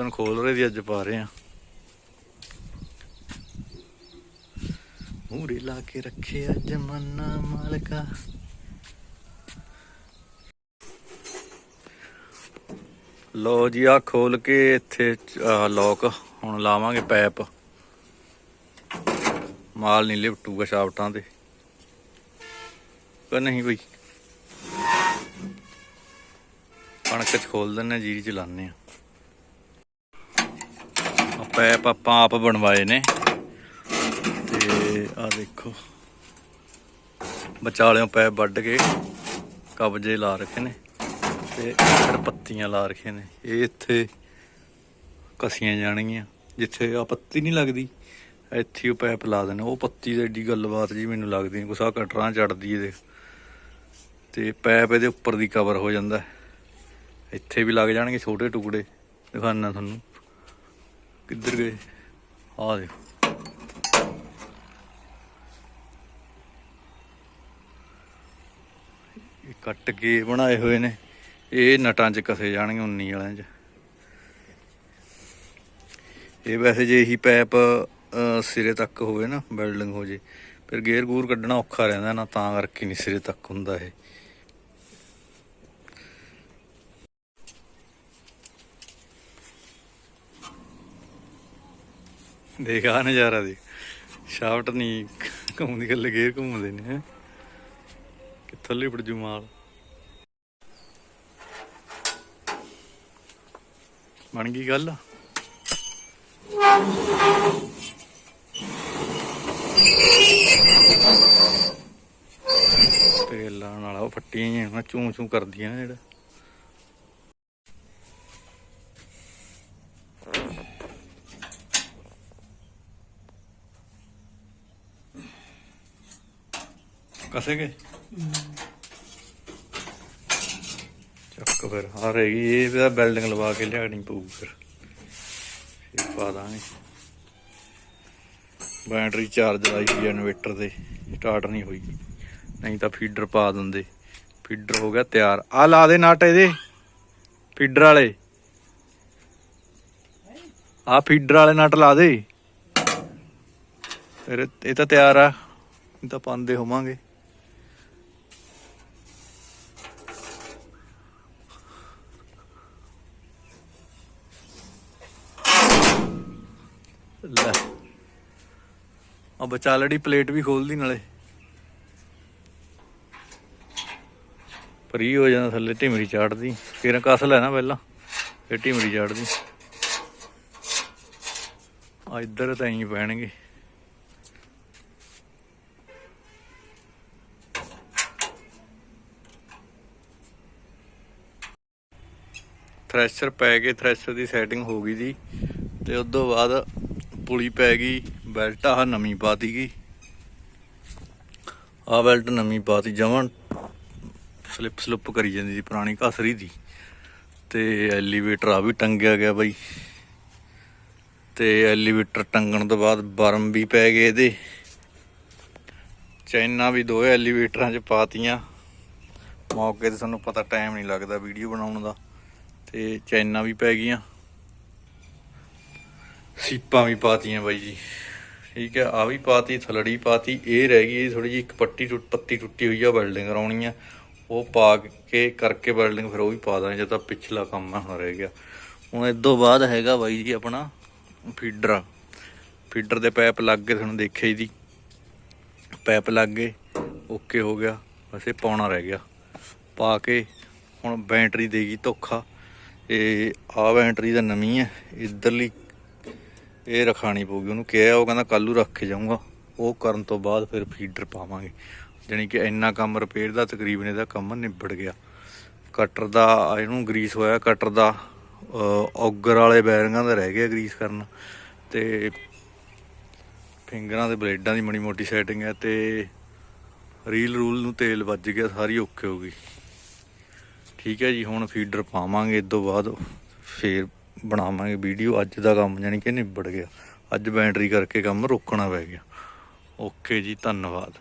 ਉਦੋਂ ਖੋਲ ਰਹੇ ਸੀ, ਅੱਜ ਪਾ ਰਹੇ ਆ ਮੂਰੇ ਲਾ ਕੇ ਰੱਖਿਆ ਜਮਾਨਾ ਮਾਲਕਾ। ਲੋ ਜੀ ਆ ਖੋਲ ਕੇ ਇੱਥੇ ਲੋਕ ਹੁਣ ਲਾਵਾਂਗੇ ਪੈਪ ਮਾਲ ਨਹੀਂ ਲਿਪਟੂਗਾ ਸ਼ਾਫਟਾਂ ਤੇ। ਪਰ ਨਹੀਂ ਕੋਈ? ਕਣਕ ਚ ਖੋਲ ਦਿੰਨੇ ਜੀਰੀ ਚ ਲਾਣੇ ਆ ਆ ਪੈਪ ਆਪਾਂ ਆਪ ਬਣਵਾਏ ਨੇ। ਤੇ ਆ ਦੇਖੋ। ਵਿਚਾਲਿਓਂ ਪੈਪ ਵੱਢ ਕੇ ਕਬਜੇ ਲਾ ਰੱਖੇ ਨੇ ਤੇ ਫਿਰ ਪੱਤੀਆਂ ਲਾ ਰੱਖੇ ਨੇ। ਇਹ ਇੱਥੇ ਕਸੀਆਂ ਜਾਣਗੀਆਂ, ਜਿੱਥੇ ਆ ਪੱਤੀ ਨਹੀਂ ਲੱਗਦੀ, ਇੱਥੇ ਉਹ ਪੈਪ ਲਾ ਦੇਣੇ। ਉਹ ਪੱਤੀ ਦੀ ਏਡੀ ਗੱਲਬਾਤ ਜੀ ਮੈਨੂੰ ਲੱਗਦੀ ਨਹੀਂ ਕੁਛ ਕਟਰਾਂ ਚੜਦੀ ਇਹਦੇ ਤੇ ਪੈਪ ਇਹਦੇ ਉੱਪਰ ਦੀ ਕਵਰ ਹੋ ਜਾਂਦਾ। ਇੱਥੇ ਵੀ ਲੱਗ ਜਾਣਗੇ ਛੋਟੇ ਟੁਕੜੇ ਦਿਖਾਣਾ ਤੁਹਾਨੂੰ। ਕਿੱਧਰ ਗਏ? ਆ ਦੇਖੋ। ਇਹ ਕੱਟ ਕੇ ਬਣਾਏ ਹੋਏ ਨੇ। ਇਹ ਨਟਾਂ 'ਚ ਕਸੇ ਜਾਣਗੇ ਉਨੀ ਵਾਲਿਆਂ 'ਚ। ਇਹ ਵੈਸੇ ਜੇ ਇਹੀ ਪੈਪ ਸਿਰੇ ਤੱਕ ਹੋਵੇ ਨਾ ਵੈਲਡਿੰਗ ਹੋ ਜੇ, ਫਿਰ ਗੇਅਰ ਗੂਰ ਕੱਢਣਾ ਔਖਾ ਰਹਿੰਦਾ ਨਾ, ਤਾਂ ਕਰਕੇ ਨਹੀਂ ਸਿਰੇ ਤੱਕ ਹੁੰਦਾ ਇਹ। ਦੇਖ ਆ ਨਜ਼ਾਰਾ ਦੇ ਸ਼ਾਫਟ ਨਹੀਂ, ਘੁੰਮਦੀ ਗੱਲੇ ਗੇਅਰ ਘੁੰਮਦੇ ਨੇ, ਹੈਂ। ਕਿੱਥੋਂ ਲਿਪੜ ਜੂ ਮਾਲ? ਬਣ ਗਈ ਗੱਲ? ਤੇਲ ਲਾਉਣ ਵਾਲਾ ਉਹ ਫੱਟੀਆਂ ਹੀ ਆ ਚੂੰ ਚੂੰ ਕਰਦੀਆਂ ਜਿਹੜਾ। ਕਸੇ ਗਏ ਚੱਕ ਫਿਰ ਆ ਰਹੀ ਇਹ ਵੀ ਬਿਲਡਿੰਗ ਲਵਾ ਕੇ ਲਿਆਣੀ ਪਊ ਫਿਰ। ਫਿਰ ਪਾ ਦਾਂਗੇ। ਬੈਟਰੀ ਚਾਰਜ ਲਾਈ ਹੋਈ ਇਨਵੇਟਰ ਤੇ ਸਟਾਰਟ ਨਹੀਂ ਹੋਈ। ਨਹੀਂ ਤਾਂ ਫੀਡਰ ਪਾ ਦਿੰਦੇ। ਫੀਡਰ ਹੋ ਗਿਆ ਤਿਆਰ। ਆ ਲਾ ਦੇ ਨਟ ਇਹਦੇ ਫੀਡਰ ਵਾਲੇ। ਆ ਫੀਡਰ ਵਾਲੇ ਨਟ ਲਾ ਦੇ। ਫਿਰ ਇਹ ਤਾਂ ਤਿਆਰ ਆ, ਇਹ ਤਾਂ ਪਾਉਂਦੇ ਹੋਵਾਂਗੇ। ਲੈ। ਆ ਬਚਾਲੜੀ ਪਲੇਟ ਵੀ ਖੋਲਦੀ ਨਾਲੇ। ਫਰੀ ਹੋ ਜਾਂਦਾ ਥੱਲੇ, ਢਿਮਰੀ ਚਾੜਦੀ। ਫਿਰ ਕਸ ਲੈਣਾ ਪਹਿਲਾਂ, ਫਿਰ ਢਿਮਰੀ ਚਾੜਦੀ। ਆ ਇੱਧਰ ਤਾਂ ਹੀ ਪੈਣਗੇ। ਥ੍ਰੈਸ਼ਰ ਪੈ ਕੇ ਥ੍ਰੈਸ਼ਰ ਦੀ ਸੈਟਿੰਗ ਹੋ ਗਈ ਜੀ ਤੇ ਉਸ ਤੋਂ ਬਾਅਦ ਪੁਲੀ ਪੈ ਗਈ, ਬੈਲਟ ਆਹ ਨਵੀਂ ਪਾਤੀ ਗਈ। ਆਹ ਬੈਲਟ ਨਵੀਂ ਪਾਤੀ, ਜਮਾਂ ਸਲਿੱਪ ਸਲੁੱਪ ਕਰੀ ਜਾਂਦੀ ਸੀ, ਪੁਰਾਣੀ ਘਸਰੀ ਦੀ। ਤੇ ਐਲੀਵੇਟਰ ਆ ਵੀ ਟੰਗਿਆ ਗਿਆ ਬਾਈ। ਤੇ ਐਲੀਵੇਟਰ ਟੰਗਣ ਤੋਂ ਬਾਅਦ ਬਰਮ ਵੀ ਪੈ ਗਏ ਇਹਦੇ। ਚੈਨਾ ਵੀ ਦੋ ਐਲੀਵੇਟਰਾਂ 'ਚ ਪਾਤੀਆਂ। ਮੌਕੇ ਤੇ ਸਾਨੂੰ ਪਤਾ ਟਾਈਮ ਨਹੀਂ ਲੱਗਦਾ ਵੀਡੀਓ ਬਣਾਉਣ ਦਾ। ਤੇ ਚੈਨਾ ਵੀ ਪੈ ਗਈਆਂ। ਸੀਪਾਂ ਵੀ ਪਾਤੀਆਂ ਬਾਈ ਜੀ। ਠੀਕ ਹੈ ਆ ਵੀ ਪਾਤੀ, ਥਲੜੀ ਪਾਤੀ, ਇਹ ਰਹਿ ਗਈ ਥੋੜੀ ਜਿਹੀ ਇੱਕ ਪੱਟੀ ਟੁੱਟ, ਪੱਤੀ ਟੁੱਟੀ ਹੋਈ ਆ ਵੈਲਡਿੰਗ ਕਰਾਉਣੀ ਆ। ਉਹ ਪਾ ਕੇ ਕਰਕੇ ਵੈਲਡਿੰਗ ਫਿਰ ਉਹ ਵੀ ਪਾ ਦਾਂਗੇ ਜੇ ਤਾਂ ਪਿਛਲਾ ਕੰਮ ਹੁਣ ਰਹਿ ਗਿਆ। ਹੁਣ ਇਸ ਤੋਂ ਬਾਅਦ ਹੈਗਾ ਬਾਈ ਜੀ ਆਪਣਾ ਫੀਡਰ ਫੀਡਰ ਦੇ ਪੈਪ ਲੱਗ ਗਏ, ਤੁਹਾਨੂੰ ਦੇਖਿਆ ਜੀ ਦੀ। ਪੈਪ ਲੱਗ ਗਏ ਓਕੇ ਹੋ ਗਿਆ, ਬਸ ਇਹ ਪਾਉਣਾ ਰਹਿ ਗਿਆ। ਪਾ ਕੇ ਹੁਣ ਬੈਟਰੀ ਦੇਗੀ ਧੋਖਾ। ਇਹ ਆ ਬੈਟਰੀ ਦਾ ਨਵੀਂ ਹੈ, ਇਧਰਲੀ ਇਹ ਰਖਾਣੀ ਪਊਗੀ, ਉਹਨੂੰ ਕਿਹਾ, ਉਹ ਕਹਿੰਦਾ ਕੱਲੂ ਰੱਖ ਕੇ ਜਾਊਂਗਾ। ਉਹ ਕਰਨ ਤੋਂ ਬਾਅਦ ਫਿਰ ਫੀਡਰ ਪਾਵਾਂਗੇ। ਜਾਣੀ ਕਿ ਇੰਨਾ ਕੰਮ ਰਿਪੇਅਰ ਦਾ ਤਕਰੀਬਨ ਇਹਦਾ ਕੰਮ ਨਿਬੜ ਗਿਆ। ਕਟਰ ਦਾ, ਇਹਨੂੰ ਗਰੀਸ ਹੋਇਆ ਕਟਰ ਦਾ ਔਗਰ ਵਾਲੇ ਬੈਰਿੰਗਾਂ ਦਾ ਰਹਿ ਗਿਆ ਗਰੀਸ ਕਰਨਾ। ਤੇ ਫਿੰਗਰਾਂ ਦੇ ਬਲੇਡਾਂ ਦੀ ਮਣੀ ਮੋਟੀ ਸੈਟਿੰਗ ਹੈ ਤੇ ਰੀਲ ਰੂਲ ਨੂੰ ਤੇਲ ਵੱਜ ਗਿਆ, ਸਾਰੀ ਓਕੇ ਹੋ ਗਈ। ਠੀਕ ਹੈ ਜੀ, ਹੁਣ ਫੀਡਰ ਪਾਵਾਂਗੇ ਇਸ ਤੋਂ ਬਾਅਦ ਫੇਰ ਬਣਾਵਾਂਗੇ ਵੀਡੀਓ, ਅੱਜ ਦਾ ਕੰਮ ਯਾਨੀ ਕਿ ਨਿਬੜ ਗਿਆ। ਅੱਜ ਬੈਟਰੀ ਕਰਕੇ ਕੰਮ ਰੋਕਣਾ ਪੈ ਗਿਆ। ਓਕੇ ਜੀ, ਧੰਨਵਾਦ।